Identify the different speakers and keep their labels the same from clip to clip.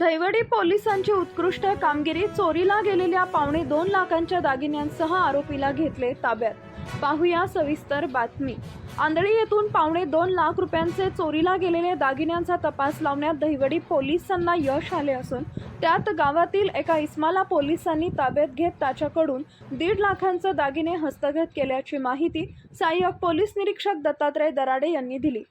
Speaker 1: दैवडी पोलिसांची उत्कृष्ट कामगिरी चोरीला गेलेल्या पावणे दोन लाखांच्या दागिन्यांसह आरोपीला घेतले ताब्यात. पाहूया सविस्तर बातमी. आंधळी येथून पावणे दोन लाख रुपयांचे चोरीला गेलेले दागिन्यांचा तपास लावण्यात दहिवडी पोलिसांना यश आले असून त्यात गावातील एका इस्माला पोलिसांनी ताब्यात घेत त्याच्याकडून दीड लाखांचे दागिने हस्तगत केल्याची माहिती सहाय्यक पोलीस निरीक्षक दत्तात्रय दराडे यांनी दिली.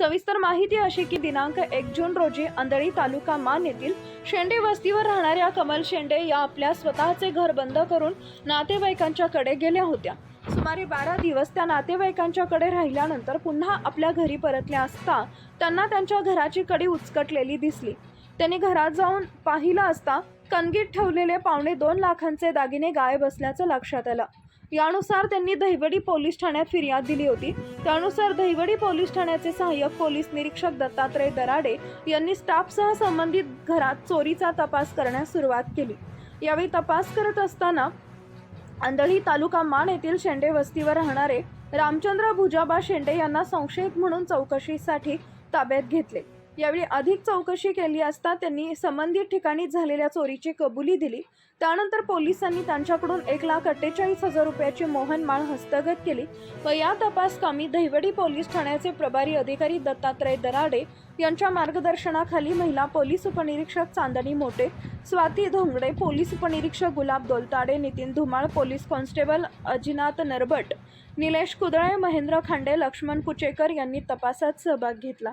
Speaker 1: सविस्तर माहिती अशी की दिनांक एक जून रोजी अंधळी तालुका मान येथील शेंडे वस्तीवर राहणाऱ्या कमल शेंडे या आपल्या स्वतःचे घर बंद करून नातेवाईकांच्याकडे गेल्या होत्या. सुमारे बारा दिवस त्या नातेवाईकांच्याकडे राहिल्यानंतर पुन्हा आपल्या घरी परतल्या असता त्यांना त्यांच्या घराची कडी उचकटलेली दिसली. त्यांनी घरात जाऊन पाहिलं असता कणगीत ठेवलेले पावणे दोन लाखांचे दागिने गायब असल्याचं लक्षात आलं. यानुसार त्यांनी दहिवडी पोलीस ठाण्यात फिर्याद दिली होती. त्यानुसार दहिवडी पोलीस ठाण्याचे सहाय्यक पोलीस निरीक्षक दत्तात्रय दराडे यांनी स्टाफसह संबंधित घरात चोरीचा तपास करण्यास सुरुवात केली. यावेळी तपास करत असताना आंधळी तालुका मान येथील शेंडे वस्तीवर राहणारे रामचंद्र भुजाबा शेंडे यांना संशयित म्हणून चौकशीसाठी ताब्यात घेतले. यावेळी अधिक चौकशी केली असता त्यांनी संबंधित ठिकाणी झालेल्या चोरीची कबुली दिली. त्यानंतर पोलिसांनी त्यांच्याकडून एक लाख अठ्ठेचाळीस हजार रुपयाची मोहनमाळ हस्तगत केली. व या तपासकामी दहिवडी पोलीस ठाण्याचे प्रभारी अधिकारी दत्तात्रय दराडे यांच्या मार्गदर्शनाखाली महिला पोलीस उपनिरीक्षक चांदणी मोटे स्वाती धोंगडे पोलीस उपनिरीक्षक गुलाब दोलताडे नितीन धुमाळ पोलीस कॉन्स्टेबल अजिनाथ नरबट निलेश कुदळे महेंद्र खांडे लक्ष्मण कुचेकर यांनी तपासात सहभाग घेतला.